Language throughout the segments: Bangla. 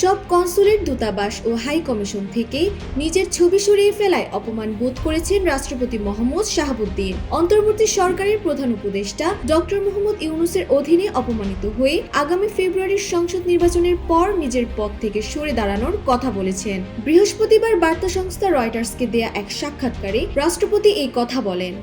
সব কনসুলেট দূতাবাস ও হাই কমিশন থেকে নিজের ছবি সরিয়ে ফেলায় অপমান বোধ করেছেন রাষ্ট্রপতি মোহাম্মদ শাহাবুদ্দিন। অন্তর্বর্তী সরকারের প্রধান উপদেষ্টা ডক্টর মোহাম্মদ ইউনুসের অধীনে অপমানিত হয়ে আগামী ফেব্রুয়ারির সংসদ নির্বাচনের পর নিজের পদ থেকে সরে দাঁড়ানোর কথা বলেছেন। বৃহস্পতিবার বার্তা সংস্থা রয়টার্সকে দেয়া এক সাক্ষাৎকারে রাষ্ট্রপতি এই কথা বলেন।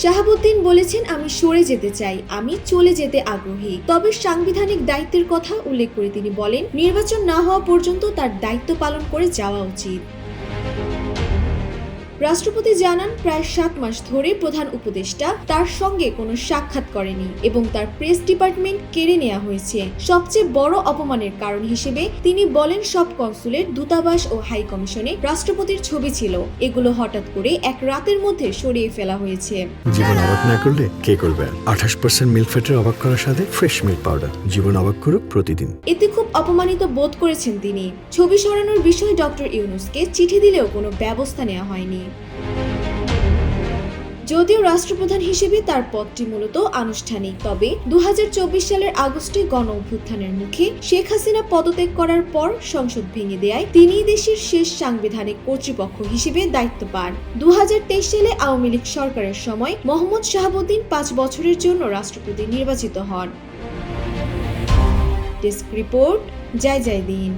শাহাবুদ্দিন বলেছেন, আমি সরে যেতে চাই, আমি চলে যেতে আগ্রহী। তবে সাংবিধানিক দায়িত্বের কথা উল্লেখ করে তিনি বলেন, নির্বাচন না হওয়া পর্যন্ত তার দায়িত্ব পালন করে যাওয়া উচিত। রাষ্ট্রপতি জানান প্রায় সাত মাস ধরে প্রধান উপদেষ্টা তার সঙ্গে কোনো সাক্ষাৎ করেনি এবং তার প্রেস ডিপার্টমেন্ট কেড়ে নেওয়া হয়েছে। সবচেয়ে বড় অপমানের কারণ হিসেবে তিনি বলেন সব কনসুলেট দূতাবাস ও হাই কমিশনে রাষ্ট্রপতির ছবি ছিল। এগুলো হঠাৎ করে এক রাতের মধ্যে সরিয়ে ফেলা হয়েছে। জীবন অবাক না করলে কে করবে? আঠাশ পার্সেন্ট মিল্ক ফ্যাটের অবাক করার সাথে ফ্রেশ মিল্ক পাউডার জীবন অবাক করুক প্রতিদিন। এতে খুব অপমানিত বোধ করেছেন তিনি। ছবি সরানোর বিষয়ে ডক্টর ইউনুসকে চিঠি দিলেও কোনো ব্যবস্থা নেওয়া হয়নি। যদিও রাষ্ট্রপ্রধান হিসেবে তার পদটি মূলত আনুষ্ঠানিক, তবে দু হাজার চব্বিশ সালের আগস্টে গণ অভ্যুত্থানের মুখে শেখ হাসিনা পদত্যাগ করার পর সংসদ ভেঙে দেয় তিনিই দেশের শেষ সাংবিধানিক কর্তৃপক্ষ হিসেবে দায়িত্ব পান। দু হাজার তেইশ সালে আওয়ামী লীগ সরকারের সময় মোহাম্মদ শাহাবুদ্দিন পাঁচ বছরের জন্য রাষ্ট্রপতি নির্বাচিত হন। ডেস্ক রিপোর্ট, জয় জয় দিন।